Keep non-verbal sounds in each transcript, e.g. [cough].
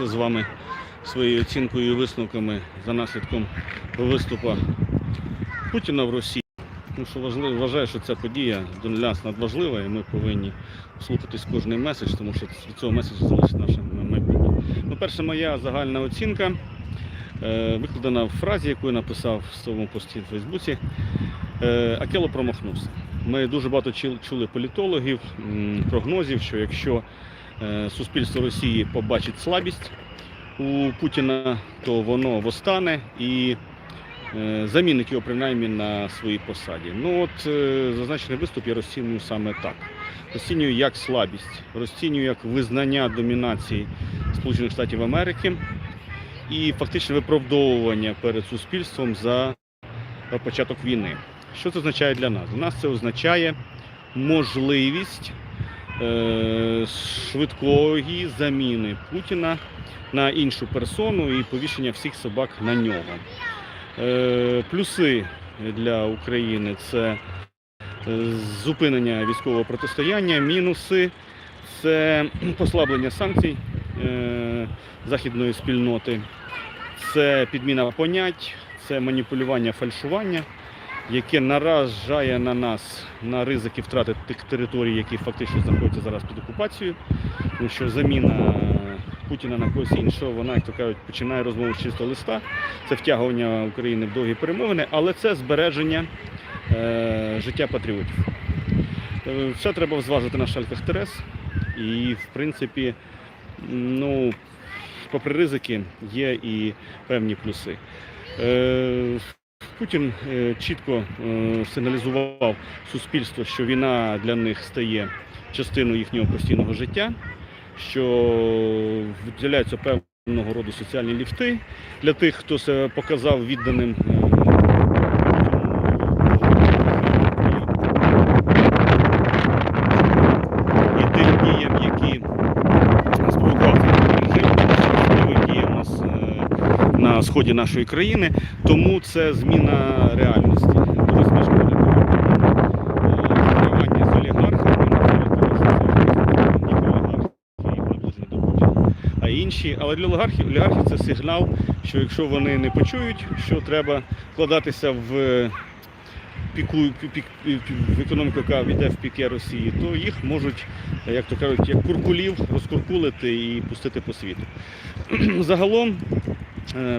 З вами своєю оцінкою і висновками за наслідком виступу Путіна в Росії. Тому що важливо, вважаю, що ця подія для нас надважлива, і ми повинні слухатись кожний меседж, тому що від цього меседжу залежить наше майбутнє. Ну, перша моя загальна оцінка е, викладена в фразі, яку я написав в своєму пості в Фейсбуці. Е, Акело промахнувся. Ми дуже багато чули політологів, прогнозів, що якщо суспільство Росії побачить слабість у Путіна, то воно восстане і е, замінить його принаймні на своїй посаді. Ну от е, зазначений виступ я розцінюю саме так. Розцінюю як слабість, розцінюю як визнання домінації Сполучених Штатів Америки і фактичне виправдовування перед суспільством за початок війни. Що це означає для нас? Для нас це означає можливість е, швидкої заміни Путіна на іншу персону і повішення всіх собак на нього. Е, Плюси для України це е, зупинення військового протистояння, мінуси це [clears throat] послаблення санкцій е, західної спільноти, це підміна понять, це маніпулювання, фальшування, яке наражає на нас на ризики втрати тих територій, які фактично знаходяться зараз під окупацією, тому що заміна Путіна на когось іншого, вона, як то кажуть, починає розмову з чистого листа. Це втягування України в довгі перемовини, але це збереження е, життя патріотів. Е, Все треба зважити на шальках Терес. І, в принципі, ну, попри ризики, є і певні плюси. Е, Путін е, чітко е, сигналізував суспільство, що війна для них стає частиною їхнього постійного життя, що виділяються певного роду соціальні ліфти для тих, хто себе показав відданим. е, І тим діям, які спровокував цей режим, особливим діям нас, е, на сході нашої країни. Тому це зміна реальності. Дуже того. З олігархами, не олігархи, інші. Але для олігархів, олігархів це сигнал, що якщо вони не почують, що треба вкладатися в піку, пі- пі- пі- в економіку, яка йде в піке Росії, то їх можуть, як то кажуть, як куркулів розкуркулити і пустити по світу. [clears throat] Загалом, е,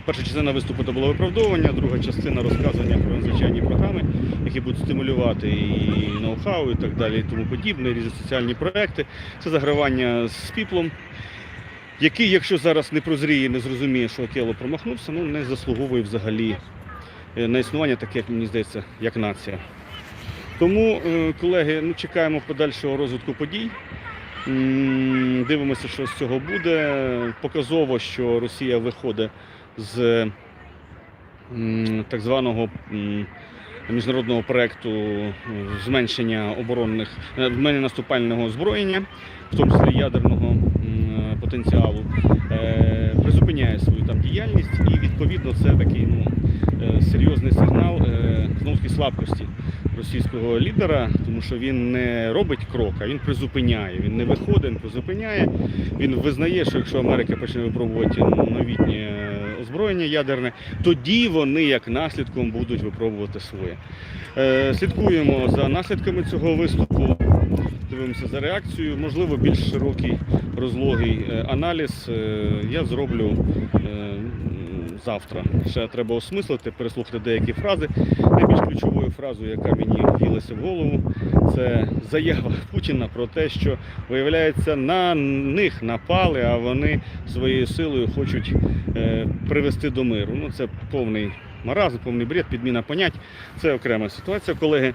перша частина виступу це було виправдовування, друга частина розказування про надзвичайні програми, які будуть стимулювати і ноу-хау, і так далі, і тому подібне, різні соціальні проекти. Це загравання з піплом. Який, якщо зараз не прозріє, не зрозуміє, що Акело промахнувся, ну не заслуговує взагалі е, на існування, таке, як мені здається, як нація. Тому, е, колеги, ну, чекаємо подальшого розвитку подій. Дивимося, що з цього буде. Показово, що Росія виходить з так званого міжнародного проєкту е, зменшення оборонних е, зменшення наступального озброєння, в тому числі ядерного потенціалу, е, призупиняє свою там діяльність, і відповідно це такий ну, серйозний сигнал знову таки слабкості російського лідера, тому що він не робить крок, а він призупиняє. Він не виходить, він призупиняє. Він визнає, що якщо Америка почне випробувати новітнє е, озброєння ядерне, тоді вони як наслідком будуть випробувати своє. Е, Слідкуємо за наслідками цього виступу. Дивимося за реакцією. Можливо, більш широкий розлогий е, аналіз е, я зроблю завтра. Ще треба осмислити, переслухати деякі фрази. Найбільш ключовою фразою, яка мені в'їлася в голову, це заява Путіна про те, що виявляється на них напали, а вони своєю силою хочуть е, привести до миру. Ну це повний маразм, повний бред, підміна понять. Це окрема ситуація, колеги.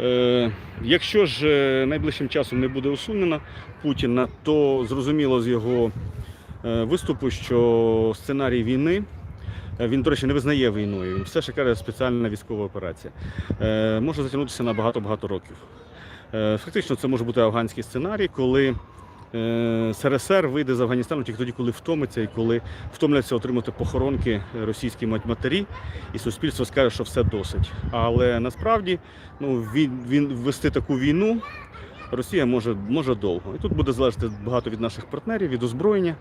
Е, якщо ж е, найближчим часом не буде усунено Путіна, то зрозуміло з його виступу, що сценарій війни. Е, Він, до речі, не визнає війною. Він все ще каже спеціальна військова операція. Е, може затягнутися на багато-багато років. Е, фактично, це може бути афганський сценарій, коли СРСР вийде з Афганістану тільки тоді, коли втомиться і коли втомляться отримати похоронки російські матері, і суспільство скаже, що все досить. Але насправді ну, він, він вести таку війну Росія може, може довго. І тут буде залежати багато від наших партнерів, від озброєння.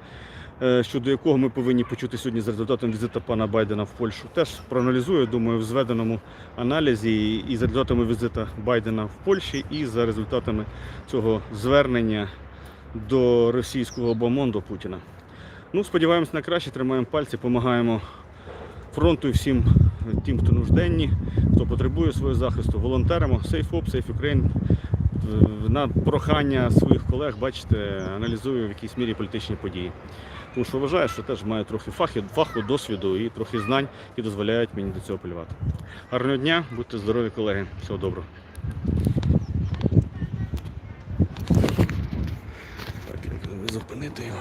Е, щодо якого ми повинні почути сьогодні з результатом візиту пана Байдена в Польщу. Теж проаналізую, думаю, в зведеному аналізі і за результатами візиту Байдена в Польщі, і за результатами цього звернення до російського бомонду Путіна. Ну, сподіваємось на краще, тримаємо пальці, допомагаємо фронту і всім тим, хто нужденні, хто потребує свого захисту, волонтеримо. Safe Up, Safe Ukraine. На прохання своїх колег, бачите, аналізую в якійсь мірі політичні події. Тому що вважаю, що теж маю трохи фаху, фаху, досвіду і трохи знань, які дозволяють мені до цього полювати. Гарного дня, будьте здорові, колеги. Всього доброго. Так, зупинити його.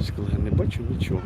Ось, колеги, не бачу нічого.